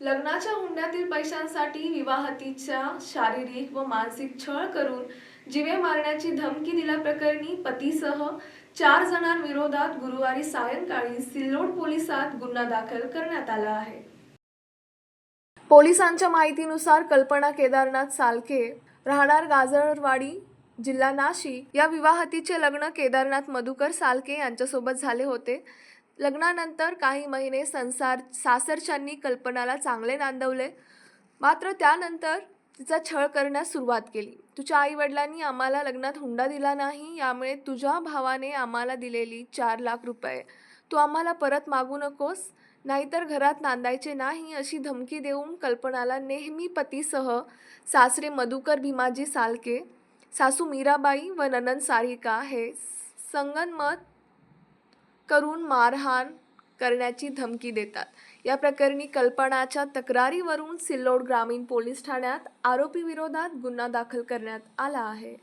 लग्नाच्या हुंड्यातील पैशांसाठी विवाहतीच्या शारीरिक व मानसिक छळ करून जिवे मारण्याची धमकी दिल्याप्रकरणी पतीसह चार जणांविरोधात गुरुवारी सायंकाळी सिल्लोड पोलिसात गुन्हा दाखल करण्यात आला आहे. पोलिसांच्या माहितीनुसार कल्पना केदारनाथ सालके राहणार गाजरवाडी जिल्हा नाशिक या विवाहतीचे लग्न केदारनाथ मधुकर सालके यांच्यासोबत झाले होते. लग्नानंतर काही महिने संसार सासरच्यांनी कल्पनाला चांगले नांदवले. मात्र त्यानंतर तिचा छळ करण्यास सुरुवात केली. तुझ्या आईवडिलांनी आम्हाला लग्नात हुंडा दिला नाही यामुळे तुझ्या भावाने आम्हाला दिलेली चार लाख रुपये. तू आम्हाला परत मागू नकोस नाहीतर घरात नांदायचे नाही अशी धमकी देऊन कल्पनाला नेहमी पतीसह सासरे मधुकर भीमाजी सालके सासू मीराबाई व ननंद सारिका हे संगनमत करून मारहाण करण्याची धमकी देतात. या प्रकरणी कल्पनाच्या तक्रारीवरून सिल्लोड ग्रामीण पोलीस ठाण्यात आरोपीविरोधात गुन्हा दाखल करण्यात आला आहे.